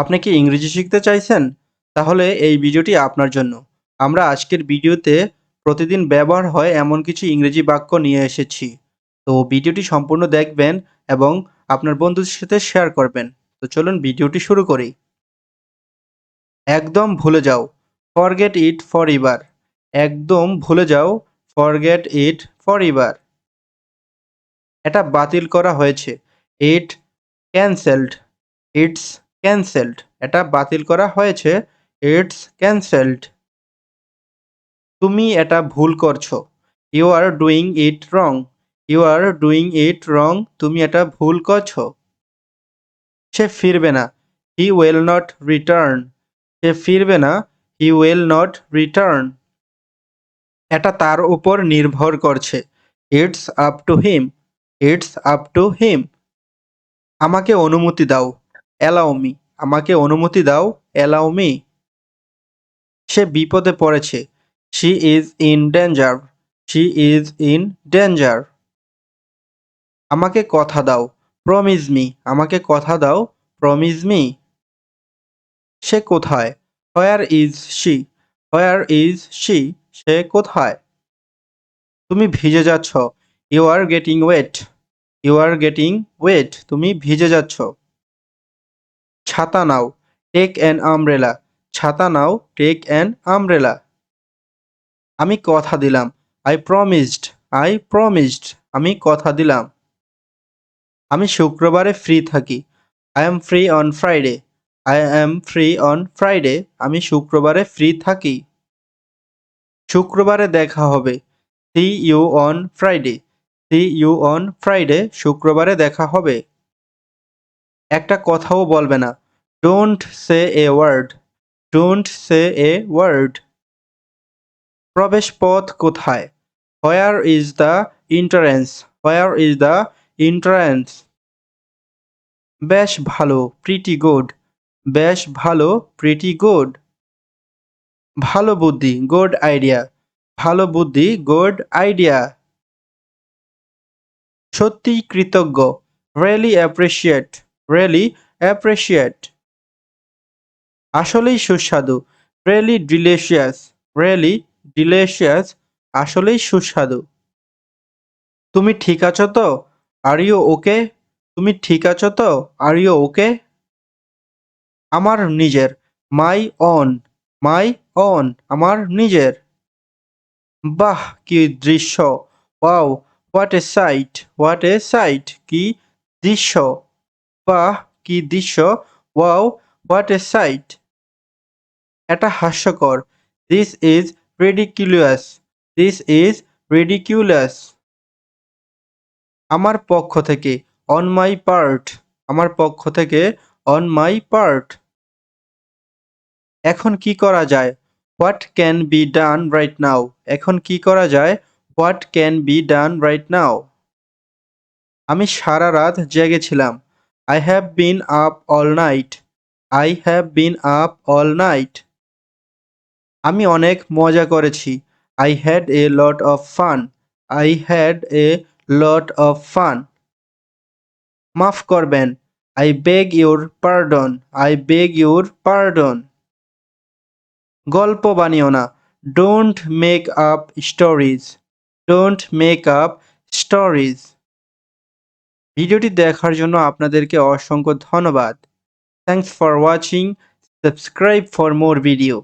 আপনি কি ইংরেজি শিখতে চাইছেন? তাহলে এই ভিডিওটি আপনার জন্য। আমরা আজকের ভিডিওতে প্রতিদিন ব্যবহার হয় এমন কিছু ইংরেজি বাক্য নিয়ে এসেছি। তো ভিডিওটি সম্পূর্ণ দেখবেন এবং আপনার বন্ধুদের সাথে শেয়ার করবেন। তো চলুন ভিডিওটি শুরু করি। একদম ভুলে যাও। ফরগেট ইট ফর ইভার একদম ভুলে যাও। ফরগেট ইট ফর ইভার এটা বাতিল করা হয়েছে। It cancelled it's cancelled. এটা বাতিল করা হয়েছে। It's cancelled. তুমি এটা ভুল করছ। You are doing it wrong. You are doing it wrong. তুমি এটা ভুল করছ। সে ফিরবে না। He will not return. সে ফিরবে না। He will not return. এটা তার উপর নির্ভর করছে। It's up to him. It's up to him. আমাকে অনুমতি দাও। অ্যালাউ মি আমাকে অনুমতি দাও অ্যালাউ মি সে বিপদে পড়েছে। She is in danger she is in danger আমাকে কথা দাও প্রমিজ মি আমাকে কথা দাও প্রমিজ মি সে কোথায়? Where is she where is she সে কোথায়? তুমি ভিজে যাচ্ছ। You are getting wet you are getting wet তুমি ভিজে যাচ্ছ। ছাতা নাও টেক অ্যান আমব্রেলা ছাতা নাও টেক অ্যান আমব্রেলা আমি কথা দিলাম। আই প্রমিসড আই প্রমিসড আমি কথা দিলাম। আমি শুক্রবারে ফ্রি থাকি। I am free on Friday I am free on Friday আমি শুক্রবারে ফ্রি থাকি। শুক্রবারে দেখা হবে। See you on Friday see you on Friday শুক্রবারে দেখা হবে। একটা কথাও বলবে না। Don't say a word don't say a word প্রবেশ পথ কোথায়? Where is the entrance where is the entrance বেশ ভালো প্রিটি গুড বেশ ভালো প্রিটি গুড ভালো বুদ্ধি গুড আইডিয়া ভালো বুদ্ধি গুড আইডিয়া সত্যি কৃতজ্ঞ। রিয়েলি অ্যাপ্রিসিয়েট রিয়েলি অ্যাপ্রিসিয়েট আসলেই সুস্বাদু। রিয়েলি ডিলিশিয়াস রিয়েলি ডিলিশিয়াস আসলেই সুস্বাদু। তুমি ঠিক আছো তো? আর ইউ ওকে তুমি ঠিক আছো তো? আর ইউ ওকে আমার নিজের। মাই অন মাই অন আমার নিজের। বাহ, কি দৃশ্য। Wow what a sight what a sight কি দৃশ্য। বাহ কি দৃশ্য? Wow, what a sight. এটা হাস্যকর। This is ridiculous. This is ridiculous. আমার পক্ষ থেকে, অন মাই পার্ট। আমার পক্ষ থেকে, অন মাই পার্ট। এখন কি করা যায়? What can be done right now? এখন কি করা যায়? What can be done right now? আমি সারা রাত জেগেছিলাম। I have been up all night I have been up all night আমি অনেক মজা করেছি। I had a lot of fun I had a lot of fun মাফ করবেন। I beg your pardon I beg your pardon গল্প বানিও না। Don't make up stories don't make up stories ভিডিওটি দেখার জন্য আপনাদেরকে অসংখ্য ধন্যবাদ। Thanks for watching subscribe for more video